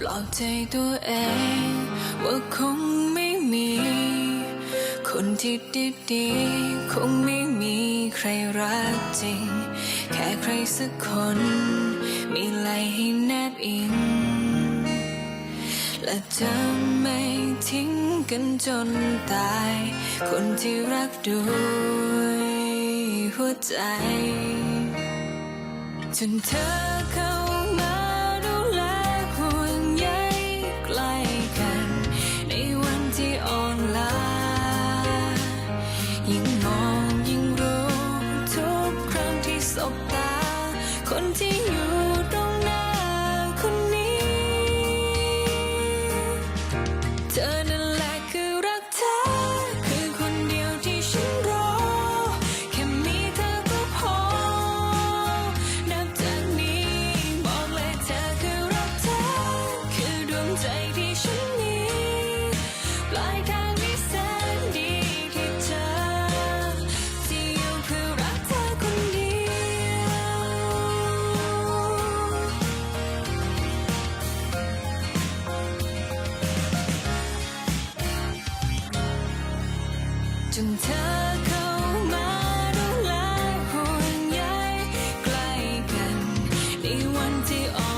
ปลอบใจตัวเอง ว่าคงไม่มี คนที่ดีๆคงไม่มีใครรักจริง แค่ใครสักคน มีไหลให้แนบอิง และจะไม่ทิ้งกันจนตาย คนที่รักด้วยหัวใจ จนเธอเข้า จนเธอเข้ามาดูแลห่วงใยใกล้กันในวันที่ออน